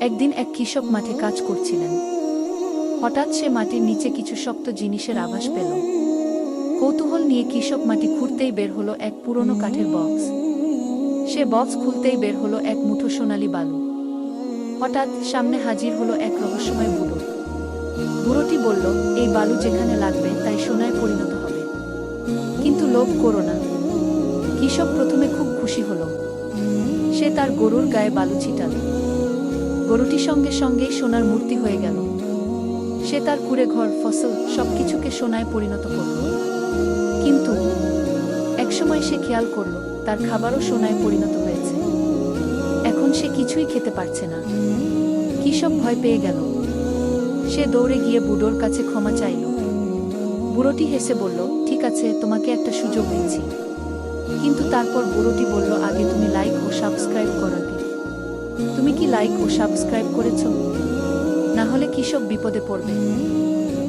একদিন এক কৃষক মাঠে কাজ করছিলেন। হঠাৎ সে মাটির নিচে কিছু শক্ত জিনিসের আভাস পেল। কৌতূহল নিয়ে কৃষক মাটি খুঁড়তেই বের হলো এক পুরনো কাঠের বক্স। সে বক্স খুলতেই বের হলো এক মুঠো সোনালি বালু। হঠাৎ সামনে হাজির হলো এক রহস্যময় বুড়ো। বুড়োটি বলল, এই বালু যেখানে লাগবে, তাই সোনায় পরিণত হবে। কিন্তু লোভ করো না। কৃষক প্রথমে খুব খুশি হলো। সে তার গরুর গায়ে বালু ছিটাল। গরুটি সঙ্গে সঙ্গেই সোনার মূর্তি হয়ে গেল। সে তার কুড়ে ঘর ফসল সবকিছুকে সোনায় পরিণত করল। কিন্তু একসময় সে খেয়াল করল, তার খাবারও সোনায় পরিণত হয়েছে। এখন সে কিছুই খেতে পারছে না। কি সব ভয় পেয়ে গেল। সে দৌড়ে গিয়ে বুড়োর কাছে ক্ষমা চাইল। বুড়োটি হেসে বলল, ঠিক আছে, তোমাকে একটা সুযোগ দিচ্ছি। কিন্তু তারপর বুড়োটি বলল, আগে তুমি লাইক ও সাবস্ক্রাইব তুমি কি লাইক ও সাবস্ক্রাইব করেছ? না হলে কৃষক বিপদে পড়বে।